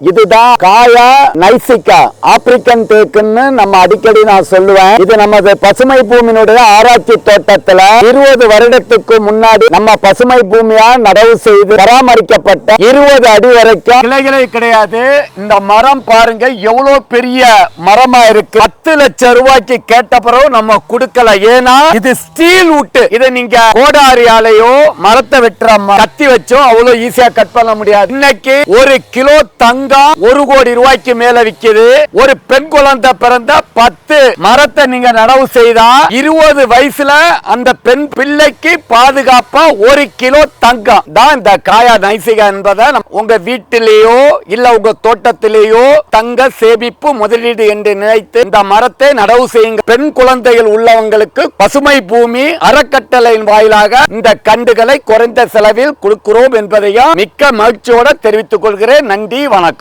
இதுதான் காயா நைசிக்கா. ஆப்பிரிக்கன் தேக்குன்னு நம்ம அடிக்கடி நான் சொல்லுவேன். இது நமது பசுமை பூமியினுடைய ஆராய்ச்சி தோட்டத்துல இருபது வருடத்துக்கு முன்னாடி நம்ம பசுமை பூமியா நடவு செய்து பராமரிக்கப்பட்ட இருபது அடி வரைக்கும் கிளைகளே கிடையாது. இந்த மரம் பாருங்க எவ்வளவு பெரிய மரமா இருக்கு. பத்து லட்சம் ரூபாய்க்கு கேட்ட பிறகு நம்ம கொடுக்கல. ஏன்னா இது ஸ்டீல் உட்டு இதை நீங்க கோடாரியாலேயோ மரத்தை வெட்டுற கத்தி வச்சோ அவ்வளவு ஈஸியா கட் பண்ண முடியாது. இன்னைக்கு ஒரு கிலோ தங்கம் ஒரு கோடி ரூபாய்க்கு மேல விக்குது. ஒரு பெண் குழந்தை பிறந்த பத்து மரத்தை நீங்க நடவு செய்தா இருபது வயசுல அந்த பெண் பிள்ளைக்கு பாதுகாப்பா ஒரு கிலோ தங்கம். தான் இந்த காயா நைசிகா என்பதை உங்க வீட்டிலேயோ இல்ல உங்க தோட்டத்திலேயோ தங்க சேமிப்பு முதலீடு என்று நினைத்து இந்த மரத்தை நடவு செய்யுங்க. பெண் குழந்தைகள் உள்ளவங்களுக்கு பசுமை பூமி அறக்கட்டளையின் வாயிலாக இந்த கண்டுகளை குறைந்த செலவில் கொடுக்கிறோம் என்பதையும் மிக்க மகிழ்ச்சியோட தெரிவித்துக் கொள்கிறேன். நன்றி வணக்கம்.